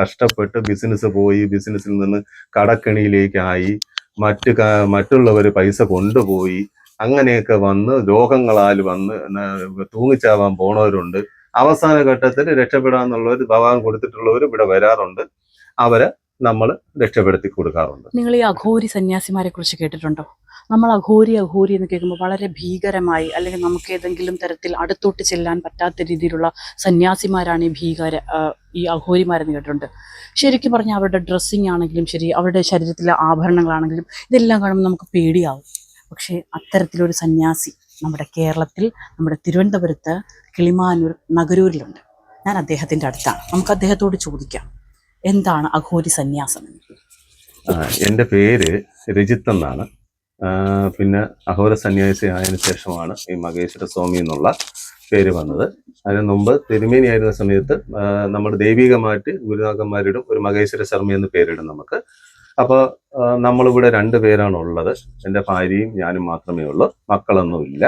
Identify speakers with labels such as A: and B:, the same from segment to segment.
A: കഷ്ടപ്പെട്ട് ബിസിനസ് പോയി ബിസിനസ്സിൽ നിന്ന് കടക്കെണിയിലേക്കായി മറ്റ് മറ്റുള്ളവർ പൈസ കൊണ്ടുപോയി അങ്ങനെയൊക്കെ വന്ന് രോഗങ്ങളാൽ വന്ന് തൂങ്ങിച്ചാവാൻ പോണവരുണ്ട്. അവസാന ഘട്ടത്തിൽ രക്ഷപ്പെടാന്നുള്ളവർ ഭഗവാൻ കൊടുത്തിട്ടുള്ളവർ ഇവിടെ വരാറുണ്ട്. അവരെ നമ്മൾ രക്ഷപ്പെടുത്തി കൊടുക്കാറുണ്ട്.
B: നിങ്ങൾ ഈ അഘോരി സന്യാസിമാരെ കുറിച്ച് കേട്ടിട്ടുണ്ടോ? നമ്മൾ അഘോരി അഘോരി എന്ന് കേൾക്കുമ്പോൾ വളരെ ഭീകരമായി അല്ലെങ്കിൽ നമുക്ക് ഏതെങ്കിലും തരത്തിൽ അടുത്തോട്ട് ചെല്ലാൻ പറ്റാത്ത രീതിയിലുള്ള സന്യാസിമാരാണ് ഈ ഭീകര ഈ അഘോരിമാരെന്ന് കേട്ടിട്ടുണ്ട്. ശരിക്കും പറഞ്ഞാൽ അവരുടെ ഡ്രസ്സിങ് ആണെങ്കിലും ശരി അവരുടെ ശരീരത്തിലെ ആഭരണങ്ങളാണെങ്കിലും ഇതെല്ലാം കാണുമ്പോൾ നമുക്ക് പേടിയാവും. പക്ഷേ അത്തരത്തിലൊരു സന്യാസി നമ്മുടെ കേരളത്തിൽ നമ്മുടെ തിരുവനന്തപുരത്ത് കിളിമാനൂർ നഗരൂരിലുണ്ട്. ഞാൻ അദ്ദേഹത്തിന്റെ അടുത്താണ്. നമുക്ക് അദ്ദേഹത്തോട് ചോദിക്കാം എന്താണ് അഘോരി സന്യാസം
A: എന്റെ പേര് രജിത്ത് എന്നാണ്. പിന്നെ അഹോര സന്യാസി ആയതിനു ശേഷമാണ് ഈ മഹേശ്വര സ്വാമി എന്നുള്ള പേര് വന്നത്. അതിനു മുമ്പ് തിരുമേനി ആയിരുന്ന സമയത്ത് നമ്മുടെ ദൈവികമായിട്ട് ഗുരുനാഥന്മാരിടും ഒരു മഹേശ്വര ശർമ്മ എന്ന് പേരിടും നമുക്ക്. അപ്പോൾ നമ്മളിവിടെ രണ്ട് പേരാണ് ഉള്ളത് എന്റെ ഭാര്യയും ഞാനും മാത്രമേ ഉള്ളൂ. മക്കളൊന്നുമില്ല.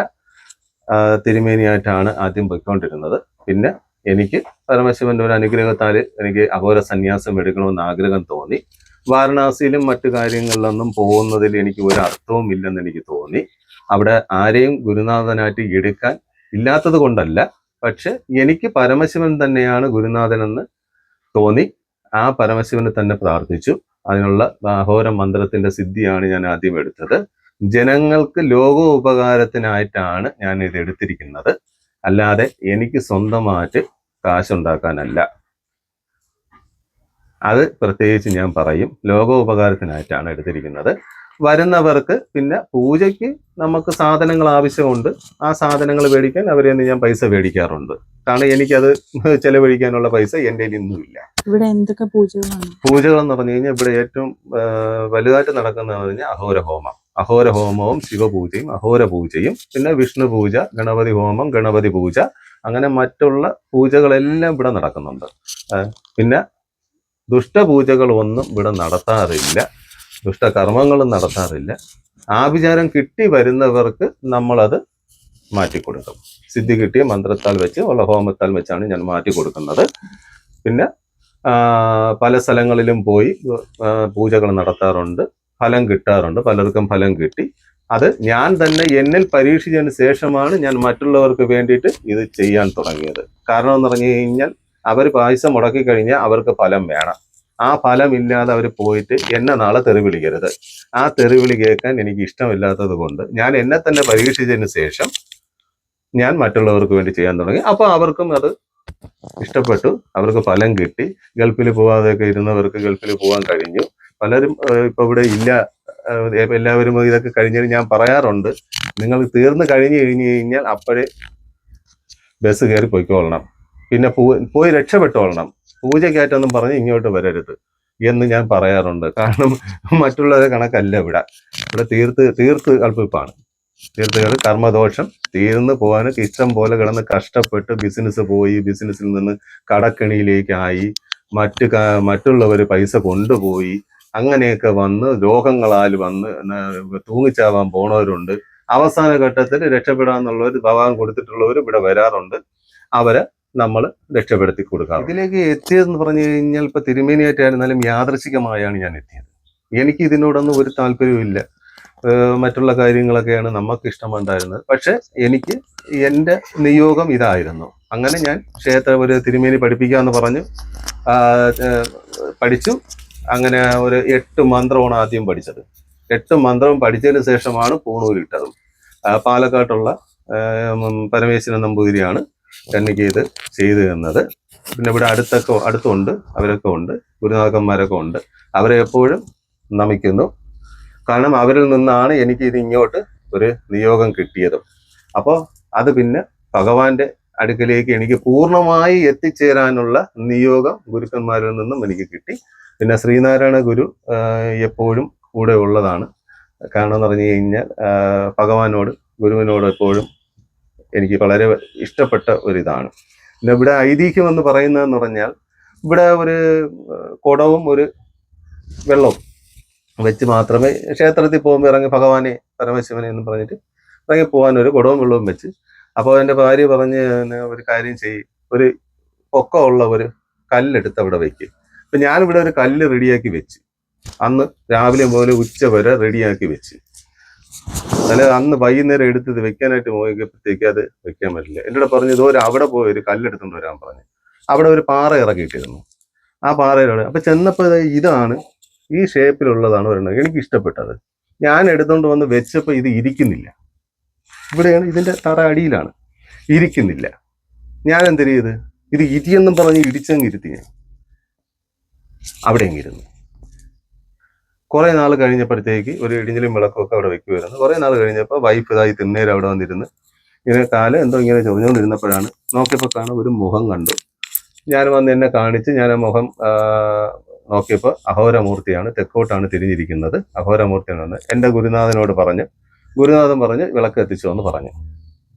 A: തിരുമേനിയായിട്ടാണ് ആദ്യം പോയിക്കൊണ്ടിരുന്നത്. പിന്നെ എനിക്ക് പരമശിവന്റെ ഒരു അനുഗ്രഹത്താൽ എനിക്ക് അഘോര സന്യാസം എടുക്കണമെന്ന് ആഗ്രഹം തോന്നി. വാരണാസിയിലും മറ്റു കാര്യങ്ങളിലൊന്നും പോകുന്നതിൽ എനിക്ക് ഒരു അർത്ഥവും ഇല്ലെന്ന് എനിക്ക് തോന്നി. അവിടെ ആരെയും ഗുരുനാഥനായിട്ട് എടുക്കാൻ ഇല്ലാത്തത് കൊണ്ടല്ല. പക്ഷെ എനിക്ക് പരമശിവൻ തന്നെയാണ് ഗുരുനാഥനെന്ന് തോന്നി. ആ പരമശിവനെ തന്നെ പ്രാർത്ഥിച്ചു. അതിനുള്ള അഹോര മന്ത്രത്തിന്റെ സിദ്ധിയാണ് ഞാൻ ആദ്യം എടുത്തത്. ജനങ്ങൾക്ക് ലോകോപകാരത്തിനായിട്ടാണ് ഞാൻ ഇത് എടുത്തിരിക്കുന്നത്. അല്ലാതെ എനിക്ക് സ്വന്തമായിട്ട് കാശുണ്ടാക്കാനല്ല. അത് പ്രത്യേകിച്ച് ഞാൻ പറയും. ലോകോപകാരത്തിനായിട്ടാണ് എടുത്തിരിക്കുന്നത്. വരുന്നവർക്ക് പിന്നെ പൂജയ്ക്ക് നമുക്ക് സാധനങ്ങൾ ആവശ്യമുണ്ട്. ആ സാധനങ്ങൾ മേടിക്കാൻ അവരെ നിന്ന് ഞാൻ പൈസ മേടിക്കാറുണ്ട്. കാരണം എനിക്കത് ചെലവഴിക്കാനുള്ള പൈസ എന്റെ ഇന്നുമില്ല
B: ഇവിടെ എന്തൊക്കെ പൂജകളാണ്?
A: പൂജകൾ എന്ന് പറഞ്ഞു കഴിഞ്ഞാൽ ഇവിടെ ഏറ്റവും വലുതായിട്ട് നടക്കുന്നത് പറഞ്ഞാൽ അഹോര ഹോമം. അഹോര ഹോമവും ശിവപൂജയും അഹോര പൂജയും പിന്നെ വിഷ്ണു പൂജ ഗണപതി ഹോമം ഗണപതി പൂജ. അങ്ങനെ മറ്റുള്ള പൂജകളെല്ലാം ഇവിടെ നടക്കുന്നുണ്ട്. പിന്നെ ദുഷ്ടപൂജകളൊന്നും ഇവിടെ നടത്താറില്ല. ദുഷ്ടകർമ്മങ്ങളും നടത്താറില്ല. ആഭിചാരം കിട്ടി വരുന്നവർക്ക് നമ്മളത് മാറ്റിക്കൊടുക്കും. സിദ്ധി കിട്ടിയ മന്ത്രത്താൽ വെച്ച് ഉള്ള ഹോമത്താൽ വെച്ചാണ് ഞാൻ മാറ്റി കൊടുക്കുന്നത് പിന്നെ പല സ്ഥലങ്ങളിലും പോയി പൂജകൾ നടത്താറുണ്ട്. ഫലം കിട്ടാറുണ്ട്. പലർക്കും ഫലം കിട്ടി. അത് ഞാൻ തന്നെ എന്നിൽ പരീക്ഷിച്ചതിന് ശേഷമാണ് ഞാൻ മറ്റുള്ളവർക്ക് വേണ്ടിയിട്ട് ഇത് ചെയ്യാൻ തുടങ്ങിയത്. കാരണം എന്ന് പറഞ്ഞു കഴിഞ്ഞാൽ അവർ പായസം മുടക്കി കഴിഞ്ഞാൽ അവർക്ക് ഫലം വേണം. ആ ഫലം ഇല്ലാതെ അവർ പോയിട്ട് എന്നെ നാളെ തെറി വിളിക്കരുത്. ആ തെറി വിളി കേൾക്കാൻ എനിക്ക് ഇഷ്ടമില്ലാത്തത് കൊണ്ട് ഞാൻ എന്നെ തന്നെ പരീക്ഷിച്ചതിന് ശേഷം ഞാൻ മറ്റുള്ളവർക്ക് വേണ്ടി ചെയ്യാൻ തുടങ്ങി. അപ്പോൾ അവർക്കും അത് ഇഷ്ടപ്പെട്ടു. അവർക്ക് ഫലം കിട്ടി. ഗൾഫിൽ പോവാതെയൊക്കെ ഇരുന്നവർക്ക് ഗൾഫിൽ പോകാൻ കഴിഞ്ഞു. പലരും ഇപ്പോൾ ഇപ്പൊ ഇവിടെ ഇല്ല എല്ലാവരും ഇതൊക്കെ കഴിഞ്ഞാൽ ഞാൻ പറയാറുണ്ട്. നിങ്ങൾ തീർന്നു കഴിഞ്ഞു കഴിഞ്ഞു കഴിഞ്ഞാൽ അപ്പോഴേ ബസ് കയറി പോയിക്കോളണം. പിന്നെ പോയി രക്ഷപ്പെട്ടോളണം. പൂജയ്ക്കായിട്ടൊന്നും പറഞ്ഞ് ഇങ്ങോട്ട് വരരുത് എന്ന് ഞാൻ പറയാറുണ്ട്. കാരണം മറ്റുള്ളവരെ കണക്കല്ല ഇവിടെ ഇവിടെ തീർത്ത് തീർത്ത് കൽപ്പിപ്പാണ്. തീർത്തുകൾ കർമ്മദോഷം. തീർന്ന് പോകാനും ഇഷ്ടം പോലെ കിടന്ന് കഷ്ടപ്പെട്ട് ബിസിനസ് പോയി ബിസിനസ്സിൽ നിന്ന് കടക്കെണിയിലേക്കായി മറ്റു മറ്റുള്ളവർ പൈസ കൊണ്ടുപോയി അങ്ങനെയൊക്കെ വന്ന് രോഗങ്ങളാൽ വന്ന് തൂങ്ങിച്ചാവാൻ പോണവരുണ്ട്. അവസാന ഘട്ടത്തിൽ രക്ഷപ്പെടാന്നുള്ളവർ ഭഗവാൻ കൊടുത്തിട്ടുള്ളവർ ഇവിടെ വരാറുണ്ട്. അവരെ നമ്മൾ രക്ഷപ്പെടുത്തി കൊടുക്കാം ഇതിലേക്ക് എത്തിയതെന്ന് പറഞ്ഞു കഴിഞ്ഞാൽ ഇപ്പൊ തിരുമേനിയായിട്ടായിരുന്നാലും യാദൃശികമായാണ് ഞാൻ എത്തിയത്. എനിക്ക് ഇതിനോടൊന്നും ഒരു ഏഹ് മറ്റുള്ള കാര്യങ്ങളൊക്കെയാണ് നമുക്ക് ഇഷ്ടമുണ്ടായിരുന്നത്. പക്ഷെ എനിക്ക് എന്റെ നിയോഗം ഇതായിരുന്നു. അങ്ങനെ ഞാൻ ക്ഷേത്ര ഒരു തിരുമേനി പഠിപ്പിക്കാമെന്ന് പറഞ്ഞു പഠിച്ചു. അങ്ങനെ ഒരു എട്ട് മന്ത്രമാണ് ആദ്യം പഠിച്ചത്. എട്ട് മന്ത്രം പഠിച്ചതിന് ശേഷമാണ് പൂണൂരിട്ടതും പാലക്കാട്ടുള്ള പരമേശ്വരൻ നമ്പൂതിരിയാണ് എനിക്ക് ഇത് ചെയ്തു തന്നത്. പിന്നെ ഇവിടെ അടുത്തൊക്കെ അടുത്തുണ്ട് അവരൊക്കെ ഉണ്ട് ഗുരുനാഥന്മാരൊക്കെ ഉണ്ട്. അവരെ എപ്പോഴും നമിക്കുന്നു. കാരണം അവരിൽ നിന്നാണ് എനിക്ക് ഇത് ഇങ്ങോട്ട് ഒരു നിയോഗം കിട്ടിയതും. അപ്പോൾ അത് പിന്നെ ഭഗവാന്റെ അടുക്കലേക്ക് എനിക്ക് പൂർണമായി എത്തിച്ചേരാനുള്ള നിയോഗം ഗുരുക്കന്മാരിൽ നിന്നും എനിക്ക് കിട്ടി. പിന്നെ ശ്രീനാരായണ ഗുരു എപ്പോഴും കൂടെ ഉള്ളതാണ്. കാരണം എന്ന് പറഞ്ഞു കഴിഞ്ഞാൽ ഭഗവാനോട് ഗുരുവിനോട് എപ്പോഴും എനിക്ക് വളരെ ഇഷ്ടപ്പെട്ട ഒരിതാണ്. പിന്നെ ഇവിടെ ഐതിഹ്യം എന്ന് പറയുന്നതെന്ന് പറഞ്ഞാൽ ഇവിടെ ഒരു കുടവും ഒരു വെള്ളവും വെച്ച് മാത്രമേ ക്ഷേത്രത്തിൽ പോകുമ്പോൾ ഇറങ്ങി ഭഗവാനെ പരമശിവനെ എന്ന് പറഞ്ഞിട്ട് ഇറങ്ങി പോകാൻ ഒരു കുടവും വെള്ളവും വെച്ച് അപ്പോൾ എന്റെ ഭാര്യ പറഞ്ഞ് ഒരു കാര്യം ചെയ്യ്. ഒരു പൊക്കമുള്ള ഒരു കല്ലെടുത്ത് അവിടെ വയ്ക്കും അപ്പം ഞാനിവിടെ ഒരു കല്ല് റെഡിയാക്കി വെച്ച്. അന്ന് രാവിലെ മുതൽ ഉച്ച വരെ റെഡിയാക്കി വെച്ച്. അല്ലെ അന്ന് വൈകുന്നേരം എടുത്ത് ഇത് വെക്കാനായിട്ട് പോയപ്പോഴത്തേക്ക് അത് വെക്കാൻ പറ്റില്ല. എന്നോട് പറഞ്ഞു ഇതുപോലെ അവിടെ പോയി ഒരു കല്ലെടുത്തുകൊണ്ട് വരാൻ പറഞ്ഞു. അവിടെ ഒരു പാറ ഇറക്കിയിട്ടിരുന്നു. ആ പാറയിലൂടെ അപ്പൊ ചെന്നപ്പോ ഇതാണ് ഈ ഷേപ്പിലുള്ളതാണ് വരുന്നത് എനിക്ക് ഇഷ്ടപ്പെട്ടത് ഞാൻ എടുത്തുകൊണ്ട് വന്ന് വെച്ചപ്പോ ഇത് ഇരിക്കുന്നില്ല. ഇവിടെയാണ് ഇതിന്റെ തറ അടിയിലാണ്. ഇരിക്കുന്നില്ല. ഞാൻ എന്ത് ചെയ്ത്? ഇത് ഇരിയെന്നും പറഞ്ഞ് ഇടിച്ചങ്ങ് ഇരുത്തി ഞാൻ. അവിടെ കുറെ നാൾ കഴിഞ്ഞപ്പോഴത്തേക്ക് ഒരു ഇടിഞ്ഞിലും വിളക്കും ഒക്കെ അവിടെ വെക്കുമായിരുന്നു കുറെ നാൾ കഴിഞ്ഞപ്പോൾ വൈഫ് ഇതായി തിണ്ണേര് അവിടെ വന്നിരുന്നു ഇങ്ങനെ കാൽ എന്തോ ഇങ്ങനെ ചൊറിഞ്ഞുകൊണ്ടിരുന്നപ്പോഴാണ് നോക്കിയപ്പോൾ കാണാൻ ഒരു മുഖം കണ്ടു. ഞാൻ വന്ന് എന്നെ കാണിച്ച് ഞാൻ ആ മുഖം നോക്കിയപ്പോൾ അഹോരമൂർത്തിയാണ് തെക്കോട്ടാണ് തിരിഞ്ഞിരിക്കുന്നത്. അഹോരമൂർത്തിയാണ് വന്ന് എന്റെ ഗുരുനാഥനോട് പറഞ്ഞ് ഗുരുനാഥൻ പറഞ്ഞ് വിളക്ക് എത്തിച്ചു എന്ന് പറഞ്ഞു.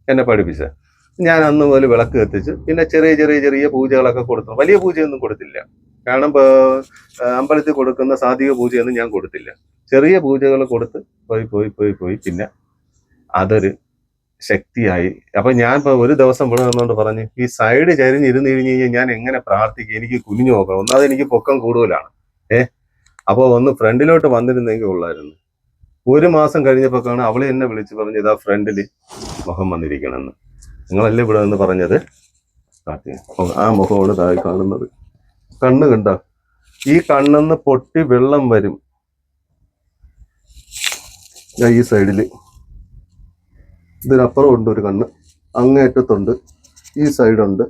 A: എന്നെ പഠിപ്പിച്ച. ഞാൻ അന്ന് മുതൽ വിളക്ക് എത്തിച്ചു പിന്നെ ചെറിയ ചെറിയ ചെറിയ പൂജകളൊക്കെ കൊടുത്തു. വലിയ പൂജയൊന്നും കൊടുത്തില്ല. കാരണം അമ്പലത്തിൽ കൊടുക്കുന്ന സാധിക പൂജയൊന്നും ഞാൻ കൊടുത്തില്ല. ചെറിയ പൂജകൾ കൊടുത്ത് പോയി പോയി പോയി പോയി. പിന്നെ അതൊരു ശക്തിയായി. അപ്പൊ ഞാൻ ഇപ്പൊ ഒരു ദിവസം ഇവിടെ നിന്നുകൊണ്ട് പറഞ്ഞു ഈ സൈഡ് ചരിഞ്ഞിരുന്ന് കഴിഞ്ഞ് കഴിഞ്ഞാൽ ഞാൻ എങ്ങനെ പ്രാർത്ഥിക്കും? എനിക്ക് കുനിഞ്ഞു നോക്കാം. ഒന്നാമത് എനിക്ക് പൊക്കം കൂടുതലാണ്. ഏഹ് അപ്പോൾ ഒന്ന് ഫ്രണ്ടിലോട്ട് വന്നിരുന്നെങ്കിൽ ഉള്ളായിരുന്നു ഒരു മാസം കഴിഞ്ഞപ്പോൾ കാണാൻ അവൾ എന്നെ വിളിച്ച് പറഞ്ഞു ഇതാ ഫ്രണ്ടിൽ മുഖം വന്നിരിക്കണമെന്ന് നിങ്ങളല്ലേ ഇവിടെ നിന്ന് പറഞ്ഞത്? ആ മുഖമാണ് താഴെ കാണുന്നത്. കണ്ണ് കണ്ടോ? ഈ കണ്ണെന്ന് പൊട്ടി വെള്ളം വരും. ഈ സൈഡിൽ ഇതിനപ്പുറം ഉണ്ട് ഒരു കണ്ണ്. അങ്ങേറ്റത്തുണ്ട് ഈ സൈഡുണ്ട്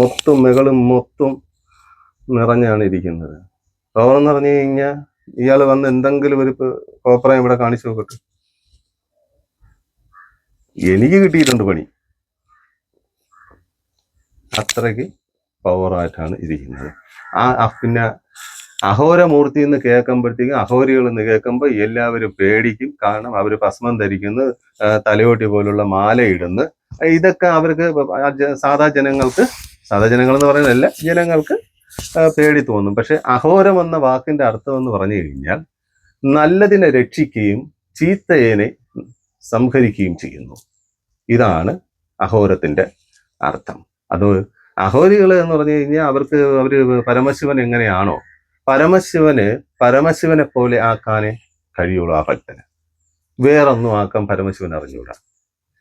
A: മൊത്തം മകളും മൊത്തം നിറഞ്ഞാണ് ഇരിക്കുന്നത്. പവർ എന്ന് പറഞ്ഞു കഴിഞ്ഞാൽ ഇയാൾ വന്ന് എന്തെങ്കിലും ഒരു കോപ്രായം ഇവിടെ കാണിച്ചു നോക്കട്ടെ. എനിക്ക് കിട്ടിയിട്ടുണ്ട് പണി. അത്രയ്ക്ക് പവറായിട്ടാണ് ഇരിക്കുന്നത്. ആ പിന്നെ അഹോരമൂർത്തി എന്ന് കേൾക്കുമ്പോഴത്തേക്കും അഹോരികൾ എന്ന് കേൾക്കുമ്പോൾ എല്ലാവരും പേടിക്കും. കാരണം അവർ ഭസ്മം ധരിക്കുന്നു തലയോട്ടി പോലുള്ള മാല ഇടുന്നു ഇതൊക്കെ അവർക്ക് സാധാ ജനങ്ങൾക്ക് സാധാ ജനങ്ങൾ എന്ന് പറയുന്നതല്ല ജനങ്ങൾക്ക് പേടി തോന്നും. പക്ഷെ അഹോരം എന്ന വാക്കിന്റെ അർത്ഥം എന്ന് പറഞ്ഞു കഴിഞ്ഞാൽ നല്ലതിനെ രക്ഷിക്കുകയും ചീത്തയേനെ സംഹരിക്കുകയും ചെയ്യുന്നു. ഇതാണ് അഹോരത്തിന്റെ അർത്ഥം. അത് അഹോരികൾ എന്ന് പറഞ്ഞു കഴിഞ്ഞാൽ അവർക്ക് അവർ പരമശിവൻ എങ്ങനെയാണോ പരമശിവന് പരമശിവനെ പോലെ ആക്കാനേ കഴിയുള്ളൂ ആ ഭക്തന്. വേറൊന്നും ആക്കാൻ പരമശിവൻ അറിഞ്ഞൂടാ.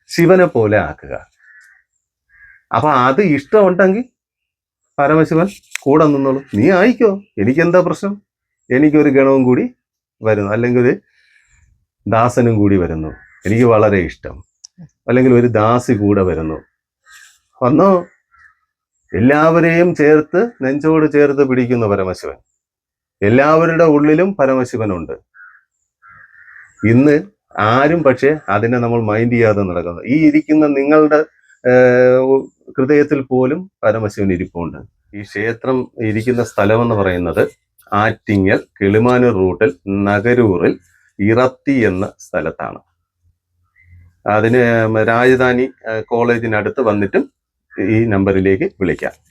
A: ശിവനെ പോലെ ആക്കുക. അപ്പൊ അത് ഇഷ്ടമുണ്ടെങ്കിൽ പരമശിവൻ കൂടെ നിന്നോളൂ. നീ ആയിക്കോ. എനിക്കെന്താ പ്രശ്നം? എനിക്കൊരു ഗണവും കൂടി വരുന്നു. അല്ലെങ്കിൽ ഒരു ദാസനും കൂടി വരുന്നു. എനിക്ക് വളരെ ഇഷ്ടം. അല്ലെങ്കിൽ ഒരു ദാസി കൂടെ വരുന്നു. വന്നോ. എല്ലാവരെയും ചേർത്ത് നെഞ്ചോട് ചേർത്ത് പിടിക്കുന്നു പരമശിവൻ. എല്ലാവരുടെ ഉള്ളിലും പരമശിവനുണ്ട്. ഇന്ന് ആരും പക്ഷെ അതിനെ നമ്മൾ മൈൻഡ് ചെയ്യാതെ നടക്കുന്നു. ഈ ഇരിക്കുന്ന നിങ്ങളുടെ ഹൃദയത്തിൽ പോലും പരമശിവൻ ഇരിപ്പുണ്ട്. ഈ ക്ഷേത്രം ഇരിക്കുന്ന സ്ഥലമെന്ന് പറയുന്നത് ആറ്റിങ്ങൽ കിളിമാനൂർ റൂട്ടിൽ നഗരൂറിൽ ഇറത്തി എന്ന സ്ഥലത്താണ്. അതിന് രാജധാനി കോളേജിനടുത്ത് വന്നിട്ടും ഈ നമ്പറിലേക്ക് വിളിക്കാം.